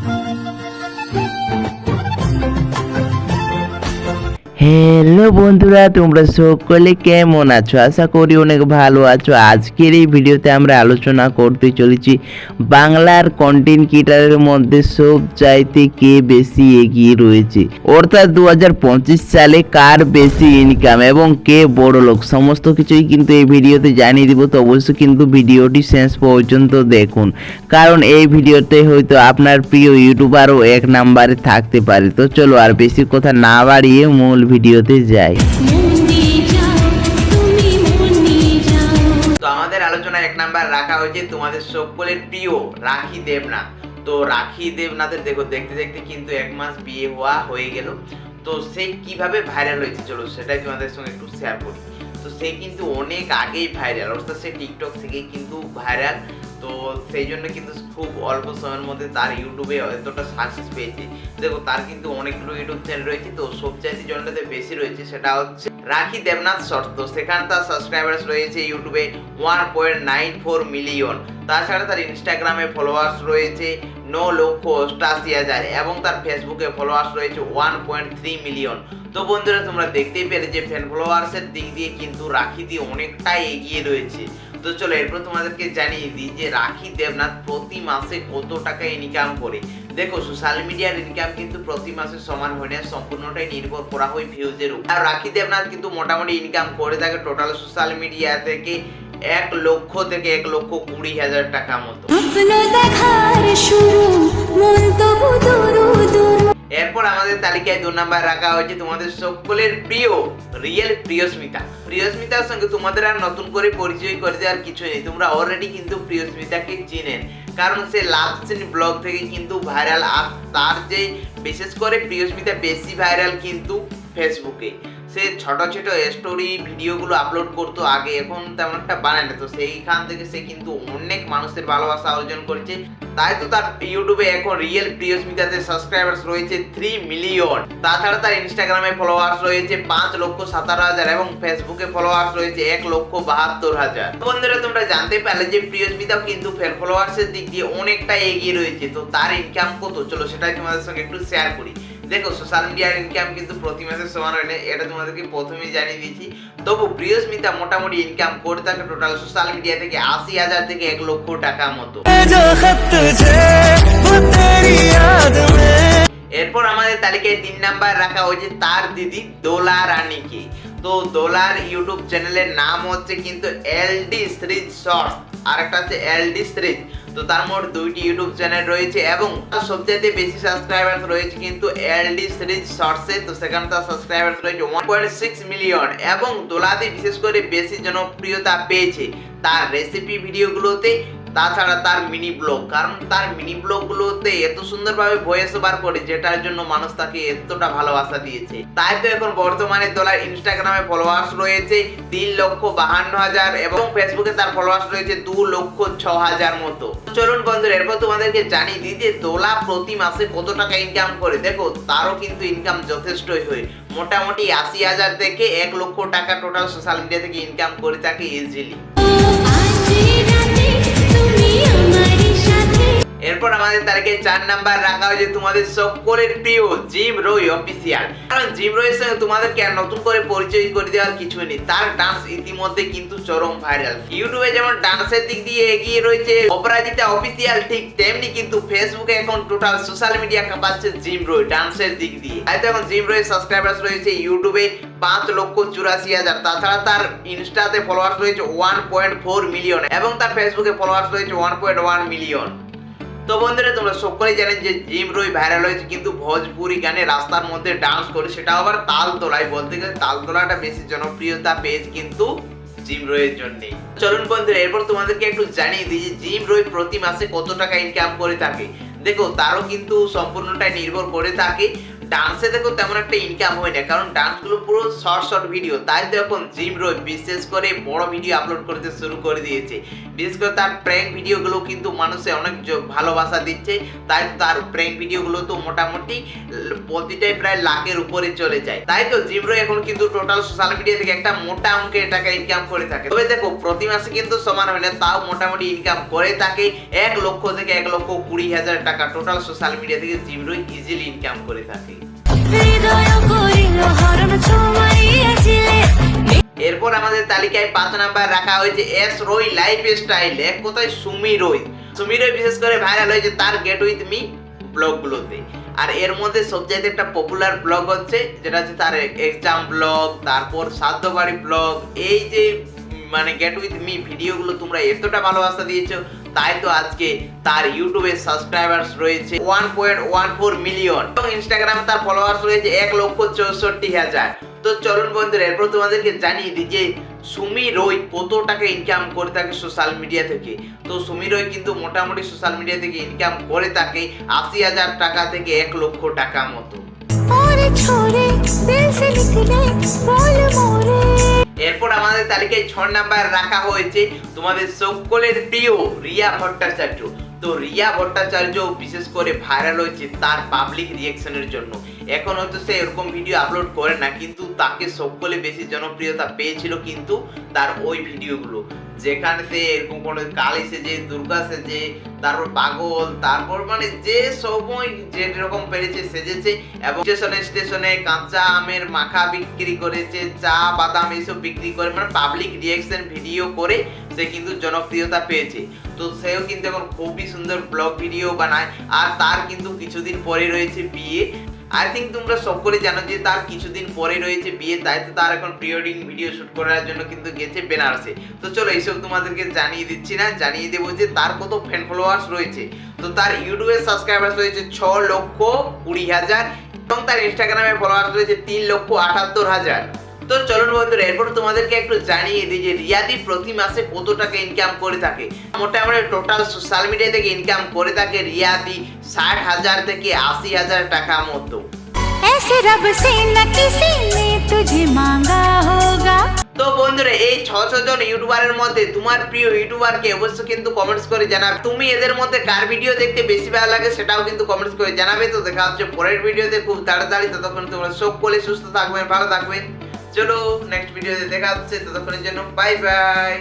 Thank you. Hello বন্ধুরা, তোমরা সকলে কেমন আছো? আশা করি অনেক ভালো আছো। আজকের এই ভিডিওতে আমরা আলোচনা করতে চলেছি বাংলার কন্টেন্ট ক্রিয়েটারের মধ্যে সব চাইতে কে বেশি এগিয়ে রয়েছে। অর্থাৎ দু হাজার পঁচিশ সালে কার বেশি ইনকাম এবং কে বড় লোক? সমস্ত কিছুই কিন্তু এই ভিডিওতে জানিয়ে দিব, তো অবশ্যই কিন্তু ভিডিওটি শেষ পর্যন্ত দেখুন। কারণ এই ভিডিওতে হয়তো আপনার প্রিয় ইউটিউবারও এক নাম্বারে থাকতে পারে। তো চলো আর বেশি কথা না বাড়িয়ে মূল ভিডিওতে যাই। তো আমাদের আলোচনায় এক নাম্বার রাখা হয়েছে তোমাদের সকলের প্রিয় রাখি দেবনাথ। তো রাখি দেবনাথের দেখো দেখতে দেখতে কিন্তু এক মাস বিয়ে হওয়া হয়ে গেল। তো সে কীভাবে ভাইরাল হয়েছে চলো সেটাই তোমাদের সঙ্গে একটু শেয়ার করি। তো সে কিন্তু অনেক আগেই ভাইরাল অর্থাৎ সে টিকটক থেকেই কিন্তু ভাইরাল তো সেই জন্য কিন্তু খুব অল্প সময়ের মধ্যে তার ইউটিউবে এতটা সাকসেস পেয়েছে। দেখো, তার কিন্তু অনেকগুলো ইউটিউব চ্যানেল রয়েছে, তো সবচাইতে জনটাতে বেশি রয়েছে সেটা হচ্ছে রাখি দেবনাথ শর্ট তো সেখানে তার সাবস্ক্রাইবার্স রয়েছে ইউটিউবে one point nine four million তাছাড়া তার ইনস্টাগ্রামে ফলোয়ার্স রয়েছে ন লক্ষ অষ্টাশি হাজার এবং তার ফেসবুকে ফলোয়ার্স রয়েছে ওয়ান পয়েন্ট থ্রি মিলিয়ন তো বন্ধুরা, তোমরা দেখতেই পেলে যে ফ্যান ফলোয়ার্সের দিক দিয়ে কিন্তু রাখি দিয়ে অনেকটাই এগিয়ে রয়েছে। তো চলো, এরপর তোমাদেরকে জানিয়ে দিই যে রাখি দেবনাথ প্রতি মাসে কত টাকা ইনকাম করে। দেখো সোশ্যাল মিডিয়ার ইনকাম কিন্তু প্রতি মাসে সমান হয় না, সম্পূর্ণটাই নির্ভর করা হয় ভিউজের উপর। আর রাখি দেবনাথ কিন্তু মোটামুটি ইনকাম করে থাকে টোটাল সোশ্যাল মিডিয়া থেকে এক লক্ষ থেকে এক লক্ষ কুড়ি হাজার টাকা মতো। দেখার শুরু মন এরপর আমাদের তালিকায় দু নাম্বার রাখা হয়েছে তোমাদের সকলের প্রিয় রিয়েল প্রিয়স্মিতা। প্রিয়স্মিতার সঙ্গে তোমাদের আর নতুন করে পরিচয় করে দেওয়ার কিছু নেই। তোমরা অলরেডি কিন্তু প্রিয়স্মিতাকে চিনেন। কারণ সে লাভ সিন ব্লগ থেকে কিন্তু ভাইরাল আর তার যে বিশেষ করে প্রিয়স্মিতা বেশি ভাইরাল কিন্তু ফেসবুকে সে ছোট ছোট স্টোরি ভিডিওগুলো আপলোড করতো আগে, এখন তেমন একটা বানায় না। তো সেইখান থেকে সে কিন্তু অনেক মানুষের ভালোবাসা অর্জন করেছে। তাই তো তার ইউটিউবে এখন রিয়েল প্রিয়স্মিতাতে সাবস্ক্রাইবার্স রয়েছে থ্রি মিলিয়ন তাছাড়া তার ইনস্টাগ্রামে ফলোয়ার্স রয়েছে পাঁচ লক্ষ সাতারো হাজার এবং ফেসবুকে ফলোয়ার্স রয়েছে এক লক্ষ বাহাত্তর হাজার। বন্ধুরা, তোমরা জানতে পারলে যে প্রিয়স্মিতাও কিন্তু ফলোয়ার্সের দিক দিয়ে অনেকটা এগিয়ে রয়েছে। তো তার ইনকাম কত? চলো সেটাই তোমাদের সঙ্গে একটু শেয়ার শেয়ার করি। দেখো সোশ্যাল মিডিয়ার ইনকাম কিন্তু প্রতি মাসে সমান হয় না, এটা তোমাদেরকে প্রথমেই জানিয়ে দিয়েছি। তবু প্রিয়স্মিতা মোটামুটি ইনকাম করে থাকে টোটাল সোশ্যাল মিডিয়া থেকে আশি হাজার থেকে এক লক্ষ টাকা মতো। এরপর আমাদের তালিকায় তিন নাম্বার রাখা হয়েছে তার দিদি দোলা রানীকে। তো দোলার ইউটিউব চ্যানেলের নাম হচ্ছে কিন্তু এলডি শ্রী শর্টস আর একটা হচ্ছে এলডি শ্রীজ তো তার মোট দুইটি ইউটিউব চ্যানেল রয়েছে এবং সবচেয়ে বেশি সাবস্ক্রাইবার রয়েছে কিন্তু এলডি সিরিজ শর্টসে তো সেখানে তার সাবস্ক্রাইবার রয়েছে ওয়ান পয়েন্ট সিক্স মিলিয়ন এবং দোলাতে বিশেষ করে বেশি জনপ্রিয়তা পেয়েছে তার রেসিপি ভিডিওগুলোতে তাছাড়া তার মিনি ব্লগ কারণ তার মিনি ব্লগগুলোতে এত সুন্দরভাবে ভয়েস ওভার করে, যেটার জন্য মানুষ তাকে এতটা ভালোবাসা দিয়েছে। তাই তো এখন বর্তমানে দোলার ইনস্টাগ্রামে ফলোয়ার্স রয়েছে তিন লক্ষ বাহান্ন হাজার এবং ফেসবুকে তার ফলোয়ার্স রয়েছে দু লক্ষ ছ হাজার মতো। চলুন বন্ধুরা, এরপর তোমাদেরকে জানিয়ে দিই যে দোলা প্রতি মাসে কত টাকা ইনকাম করে। দেখো, তারও কিন্তু ইনকাম যথেষ্টই হয়। মোটামুটি আশি হাজার থেকে এক লক্ষ টাকা টোটাল সোশ্যাল মিডিয়া থেকে ইনকাম করে থাকে ইজিলি আমাদের তারিখে চার নাম্বার রাখা হয়েছে তোমাদের সকলের প্রিয় জিম রই অফিসিয়াল কারণ জিম রয়ের সঙ্গে তোমাদেরকে আর নতুন করে পরিচয় করে দেওয়ার কিছু নেই। তার ডান্স ইতিমধ্যে কিন্তু চরম ভাইরাল ইউটিউবে যেমন ডান্সের দিক দিয়ে এগিয়ে রয়েছে, অপরাজিতা অফিসিয়াল ঠিক তেমনি কিন্তু ফেসবুকে এখন টোটাল সোশ্যাল মিডিয়া কাঁপাচ্ছে জিম রই ডান্সের দিক দিয়ে। তাই তো এখন জিম রয়ের সাবস্ক্রাইবার্স রয়েছে ইউটিউবে পাঁচ লক্ষ চুরাশি হাজার। তাছাড়া তার ইনস্টাতে ফলোয়ার্স রয়েছে ওয়ান পয়েন্ট ফোর মিলিয়ন এবং তার ফেসবুকে ফলোয়ার্স রয়েছে ওয়ান পয়েন্ট ওয়ান মিলিয়ন তো বন্ধুরা, তোমরা সকলেই জানেন যে জিম রই ভাইরাল হয়েছে, কিন্তু ভোজপুরি গানে রাস্তার মধ্যে ডান্স করে, সেটা আবার তাল তোলায় বলতে গেলে তাল তোলাটা বেশি জনপ্রিয়তা পেয়েছে কিন্তু জিম রয়ের জন্যে চলুন বন্ধুরা, এরপর তোমাদেরকে একটু জানিয়ে দিই যে জিম রই প্রতি মাসে কত টাকা ইনকাম করে থাকে। দেখো, তারও কিন্তু সম্পূর্ণটাই নির্ভর করে থাকে। ডান্সে দেখো তেমন একটা ইনকাম হয় না, কারণ ডান্সগুলো পুরো শর্ট শর্ট ভিডিও তাই তো এখন জিম রোজ বিশেষ করে বড় ভিডিও আপলোড করতে শুরু করে দিয়েছে। বিশেষ করে তার প্র্যাঙ্ক ভিডিওগুলো কিন্তু মানুষে অনেক ভালোবাসা দিচ্ছে। তাই তার প্র্যাঙ্ক ভিডিওগুলো তো মোটামুটি, প্রতিটাই প্রায় লাখের উপরে চলে যায়। তাই তো জিম রো এখন কিন্তু টোটাল সোশ্যাল মিডিয়া থেকে একটা মোটা অঙ্কের টাকা ইনকাম করে থাকে। তবে দেখো, প্রতি মাসে কিন্তু সমান হয় না, তাও মোটামুটি ইনকাম করে থাকে। এক লক্ষ থেকে এক লক্ষ কুড়ি হাজার টাকা টোটাল সোশ্যাল মিডিয়া থেকে জিম রো ইজিলি ইনকাম করে থাকে। এরপর আমাদের তালিকায় পাঁচ নাম্বার রাখা হয়েছে এস রই লাইফ স্টাইল এক কথায় সুমি রই। সুমি রই বিশেষ করে ভাইরাল হয়েছে তার গেট উইথ মি ব্লগগুলোতে। আর এর মধ্যে সবচাইতে একটা পপুলার ব্লগ হচ্ছে, যেটা হচ্ছে তার এক্সাম ব্লগ, তারপর সাধ্য বাড়ি ব্লগ, এই যে মানে গেট উইথ মি ভিডিওগুলো তোমরা এতটা ভালোবাসা দিয়েছ তাই তো আজকে তার ইউটিউবে সাবস্ক্রাইবার্স রয়েছে one point one four million এবং ইনস্টাগ্রামে তার ফলোয়ার্স রয়েছে এক লক্ষ চৌষট্টি হাজার। তো চলুন বন্ধুরা, এরপর তোমাদেরকে জানিয়ে দিই যে সুমি রই কত টাকা ইনকাম করে থাকে সোশ্যাল মিডিয়া থেকে। তো সুমি রই কিন্তু মোটামুটি সোশ্যাল মিডিয়া থেকে ইনকাম করে থাকে আশি হাজার টাকা থেকে এক লক্ষ টাকা মতো। এরপর আমাদের তালিকায় ছ নাম্বার রাখা হয়েছে তোমাদের সকলের প্রিয় রিয়া ভট্টাচার্য। তো রিয়া ভট্টাচার্য বিশেষ করে ভাইরাল হয়েছে তার পাবলিক রিয়েকশনের জন্য। এখন হয়তো সে এরকম ভিডিও আপলোড করে না, কিন্তু তাকে সকলে বেশি জনপ্রিয়তা পেয়েছিল কিন্তু তার ওই ভিডিওগুলো যেখানে সে এরকম কোনো কালী সেজে, দুর্গা সেজে, তারপর পাগল, তারপর মানে যে সময় যে রকম পেরেছে, সেজেছে এবং স্টেশনে স্টেশনে কাঁচা আমের মাখা বিক্রি করেছে, চা, বাদাম এইসব বিক্রি করে মানে পাবলিক রিয়াকশন ভিডিও করে সে কিন্তু জনপ্রিয়তা পেয়েছে। তো সেও কিন্তু এখন খুবই সুন্দর ব্লগ ভিডিও বানায়, আর তার কিন্তু কিছুদিন পরে রয়েছে বিয়ে। আই থিঙ্ক তোমরা সকলে জানো যে তার কিছুদিন পরে রয়েছে বিয়ে, তাই তো তার এখন প্রি ওয়েডিং ভিডিও শ্যুট করার জন্য কিন্তু গেছে বেনারসে। তো চলো এইসব তোমাদেরকে জানিয়ে দিচ্ছি না, জানিয়ে দেবো যে তার কত ফ্যান ফলোয়ার্স রয়েছে। তো তার ইউটিউবে সাবস্ক্রাইবার্স রয়েছে ছ লক্ষ কুড়ি হাজার এবং তার ইনস্টাগ্রামে ফলোয়ার্স রয়েছে তিন লক্ষ আটাত্তর হাজার। তো চলুন বন্ধুরা এরপর তোমাদেরকে একটু জানিয়ে দিই যে রিয়াদি প্রতি মাসে কত টাকা ইনকাম করে থাকে মোটামুটি টোটাল সোশ্যাল মিডিয়া থেকে ইনকাম করে থাকে রিয়াদি ষাট হাজার থেকে আশি হাজার টাকা মতো ऐसे रब से न किसी ने तुझे मांगा होगा তো বন্ধুরা এই ছ ছ জন ইউটিউবারের মধ্যে তোমার প্রিয় ইউটিউবারকে অবশ্য কিন্তু কমেন্টস করে জানাবে তুমি এদের মধ্যে কার ভিডিও দেখতে বেশি ভালো লাগে সেটাও কিন্তু কমেন্টস করে জানাবে তো দেখা হচ্ছে পরের ভিডিওতে খুব তাড়াতাড়ি ততক্ষণ তোমরা সকলে সুস্থ থাকবেন ভালো থাকবেন চলো নেক্সট ভিডিওতে দেখা হচ্ছে ততক্ষণের জন্য বাই বাই